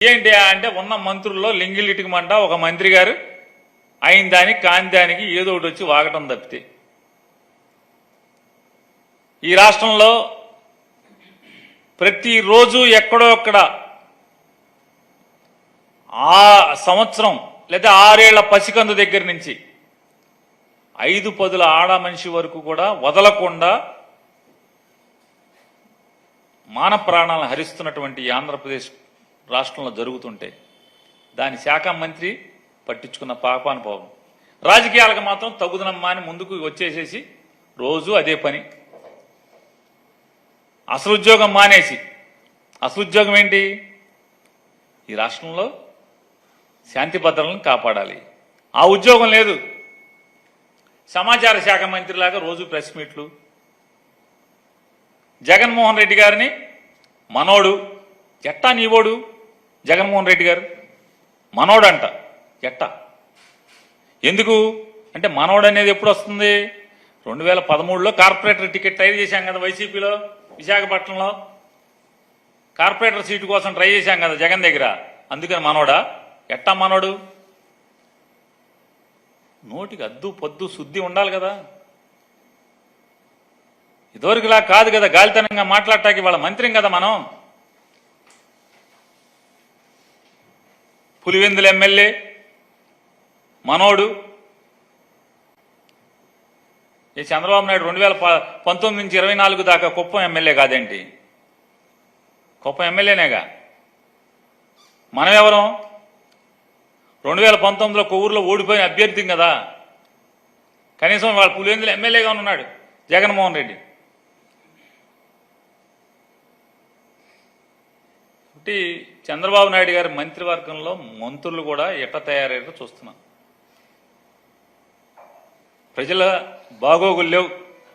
ఏంటి అంటే ఉన్న మంత్రుల్లో లింగిలిటికి మంట ఒక మంత్రి గారు అయిన దానికి కాని దానికి ఏదో ఒకటి వచ్చి వాగటం తప్పితే. ఈ రాష్ట్రంలో ప్రతిరోజు ఎక్కడో అక్కడ ఆ సంవత్సరం లేదా ఆరేళ్ళ పసికందు దగ్గర నుంచి ఐదు పదుల ఆడ మనిషి వరకు కూడా వదలకుండా మాన ప్రాణాలను హరిస్తున్నటువంటి ఆంధ్రప్రదేశ్ రాష్ట్రంలో జరుగుతుంటే దాని శాఖ మంత్రి పట్టించుకున్న పాపాను పాపం రాజకీయాలకు మాత్రం తగుదనమ్మా అని ముందుకు వచ్చేసేసి రోజు అదే పని. అసలు ఉద్యోగం మానేసి. అసలు ఉద్యోగం ఏంటి? ఈ రాష్ట్రంలో శాంతి భద్రలను కాపాడాలి. ఆ ఉద్యోగం లేదు. సమాచార శాఖ మంత్రిలాగా రోజు ప్రెస్ మీట్లు. జగన్మోహన్ రెడ్డి గారిని మనోడు ఎట్టా నీవోడు? జగన్మోహన్ రెడ్డి గారు? మనోడంట. ఎట్టా? ఎందుకు? అంటే మనోడు అనేది ఎప్పుడు వస్తుంది? రెండు వేల పదమూడులో కార్పొరేటర్ టికెట్ ట్రై చేశాం కదా వైసీపీలో విశాఖపట్నంలో. కార్పొరేటర్ సీటు కోసం ట్రై చేశాం కదా జగన్ దగ్గర. అందుకని మనోడా? ఎట్టా మనోడు? నోటికి అద్దు పొద్దు శుద్ధి ఉండాలి కదా. ఇదివరకులా కాదు కదా గాలితనంగా మాట్లాడటానికి వాళ్ళ మంత్రిం కదా మనం. పులివెందుల ఎమ్మెల్యే మనోడు. ఈ చంద్రబాబు నాయుడు రెండు వేల ప- పంతొమ్మిది నుంచి ఇరవై నాలుగు దాకా కుప్పం ఎమ్మెల్యే కాదేంటి? కుప్పం ఎమ్మెల్యేనేగా? మనం ఎవరం రెండు వేల పంతొమ్మిదిలో కొవ్వూరులో ఓడిపోయిన అభ్యర్థి కదా. కనీసం వాళ్ళ పులివెందులు ఎమ్మెల్యేగా ఉన్నాడు జగన్మోహన్ రెడ్డి. కాబట్టి చంద్రబాబు నాయుడు గారి మంత్రివర్గంలో మంత్రులు కూడా ఎట్ట తయారయ్యారో చూస్తున్నాం. ప్రజల బాగోగులు లేవు.